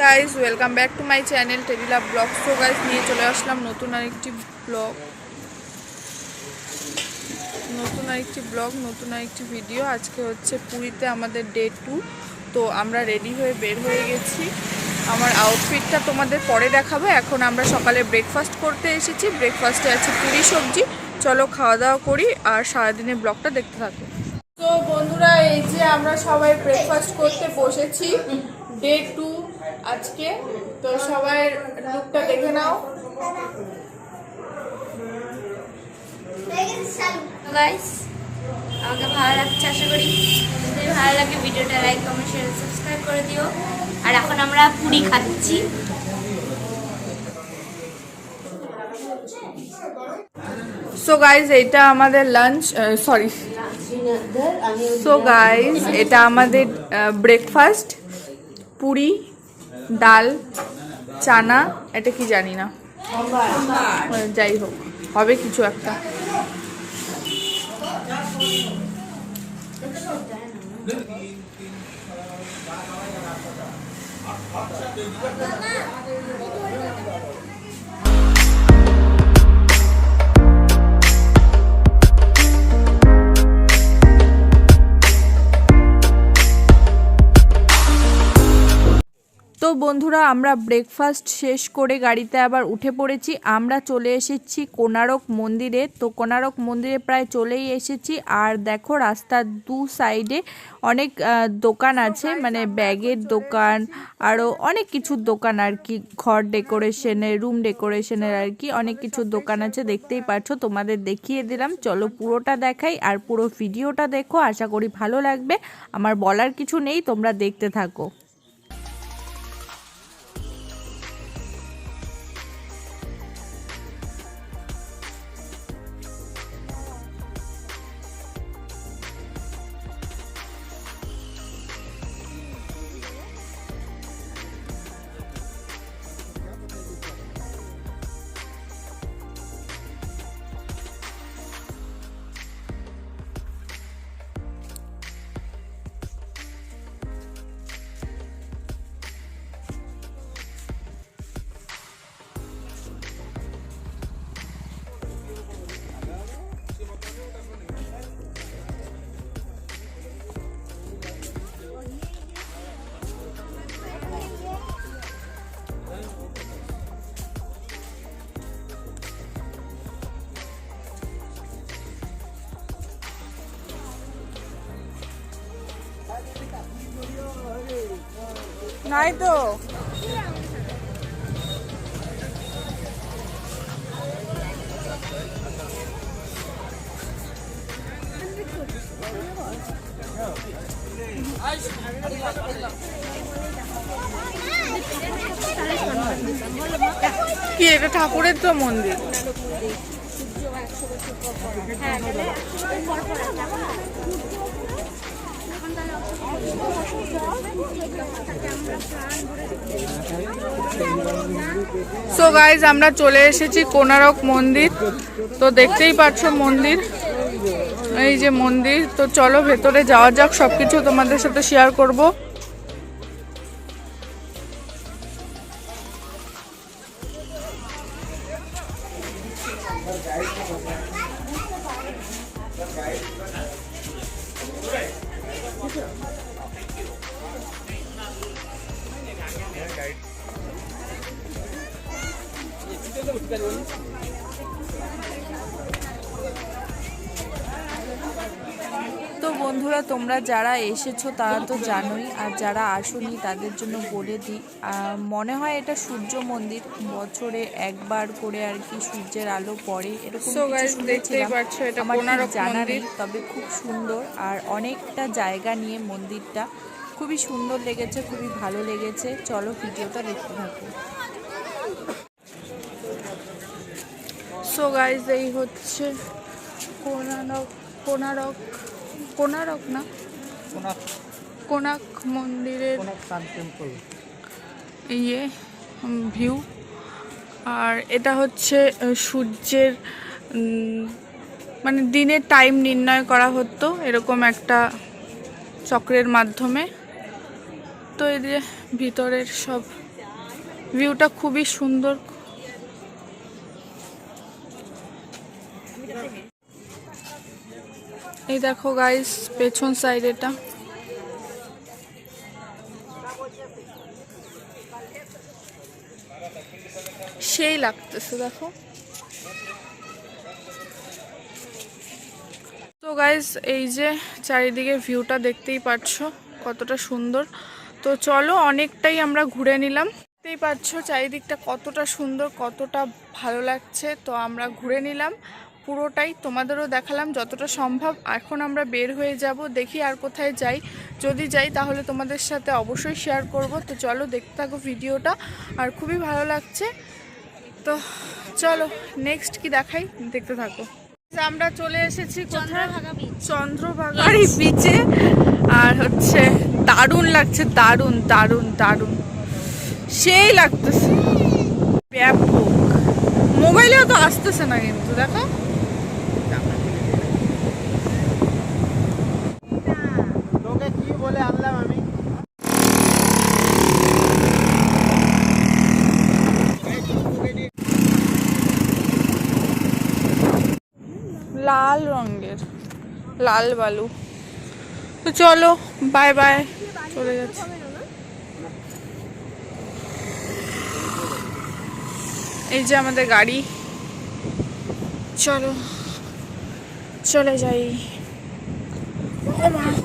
Guys welcome back to my channel টেরিলা blog তো guys নিয়ে চলে আসলাম নতুন আরেকটি ব্লগ নতুন আরেকটি ব্লগ নতুন আরেকটি ভিডিও আজকে হচ্ছে পুরীতে আমাদের ডে টু তো আমরা রেডি হয়ে বের হয়ে গেছি। আমার আউটফিটটা তোমাদের পরে দেখাবো। এখন আমরা সকালে ব্রেকফাস্ট করতে এসেছি। ব্রেকফাস্টে আছে পুরি সবজি। চলো খাওয়া দাওয়া করি আর সারাদিনের ব্লগটা দেখতে থাকো। তো বন্ধুরা, এই যে আমরা সবাই ব্রেকফাস্ট করতে বসেছি। ডে টু আজকে। তো সবাই লুকটা দেখে নাও। গাইস আমাকে ভালো লাগছে আশা করি। যদি ভালো লাগে ভিডিওটা লাইক কমেন্ট শেয়ার সাবস্ক্রাইব করে দিও। আর এখন আমরা পুরি খাচ্ছি। সো গাইজ এটা আমাদের লাঞ্চ সরি সো গাইজ এটা আমাদের ব্রেকফাস্ট পুরি ডাল চানা এটা কি জানি না। যাই হোক হবে কিছু একটা। তো বন্ধুরা, আমরা ব্রেকফাস্ট শেষ করে গাড়িতে আবার উঠে পড়েছি। আমরা চলে এসেছি কোনারক মন্দিরে। তো কোনারক মন্দিরে প্রায় চলেই এসেছি। আর দেখো, রাস্তার দু সাইডে অনেক দোকান আছে। মানে ব্যাগের দোকান আরও অনেক কিছুর দোকান আর কি। ঘর ডেকোরেশনের, রুম ডেকোরেশনের আর কি অনেক কিছুর দোকান আছে। দেখতেই পাচ্ছ, তোমাদের দেখিয়ে দিলাম। চলো পুরোটা দেখাই আর পুরো ভিডিওটা দেখো। আশা করি ভালো লাগবে। আমার বলার কিছু নেই, তোমরা দেখতে থাকো। নাই তো। কি এটা ঠাকুরের তো মন্দির? সো গাইজ আমরা চলে এসেছি কোনারক মন্দির। তো দেখতেই পাচ্ছ মন্দির। এই যে মন্দির। তো চলো ভেতরে যাওয়া যাক, সবকিছু তোমাদের সাথে শেয়ার করব। তো বন্ধুরা তোমরা যারা এসেছ তারা তো জানোই আর যারা আসোনি তাদের জন্য বলে দিই মনে হয় এটা সূর্য মন্দির। বছরে একবার করে আর কি সূর্যের আলো পড়ে এরকম আমার জানা নেই, তবে খুব সুন্দর আর অনেকটা জায়গা নিয়ে মন্দিরটা। খুবই সুন্দর লেগেছে খুবই ভালো লেগেছে। চলো ভিডিওটা দেখতে থাকো। সো গাইজ এই হচ্ছে কোনারক কোনারক কোনারক না? কোনাক মন্দিরের ইয়ে ভিউ। আর এটা হচ্ছে সূর্যের মানে দিনের টাইম নির্ণয় করা হতো এরকম একটা চক্রের মাধ্যমে। তো এই যে ভিতরের সব ভিউটা খুবই সুন্দর। এই দেখো গাইস পেছন সাইড এটা। সেই লাগতেছে, দেখো। তো গাইজ এই যে চারিদিকে ভিউটা দেখতেই পাচ্ছ কতটা সুন্দর। তো চলো অনেকটাই আমরা ঘুরে নিলাম। দেখতেই পাচ্ছ চারিদিকটা কতটা সুন্দর, কতটা ভালো লাগছে। তো আমরা ঘুরে নিলাম। পুরোটাই তোমাদেরও দেখালাম যতটা সম্ভব। এখন আমরা বের হয়ে যাব দেখি আর কোথায় যাই। যদি যাই তাহলে তোমাদের সাথে অবশ্যই শেয়ার করব। তো চলো দেখতে থাকো ভিডিওটা। আর খুবই ভালো লাগছে। তো চলো নেক্সট কি দেখাই? দেখতে থাকো। আমরা চলে এসেছি কোথায়? চন্দ্রভাগারি বিচে আর হচ্ছে দারুণ লাগছে দারুণ দারুণ দারুণ। সেই লাগতেছে। ব্যাপক। মোবাইলেও তো আসতেছে না কিন্তু দেখো তোকে কি বলে আনলাম আমি লাল রঙের, লাল বালু। তো চলো বাই বাই চলে যাচ্ছি। এই যে আমাদের গাড়ি। চলো, চলে যাই।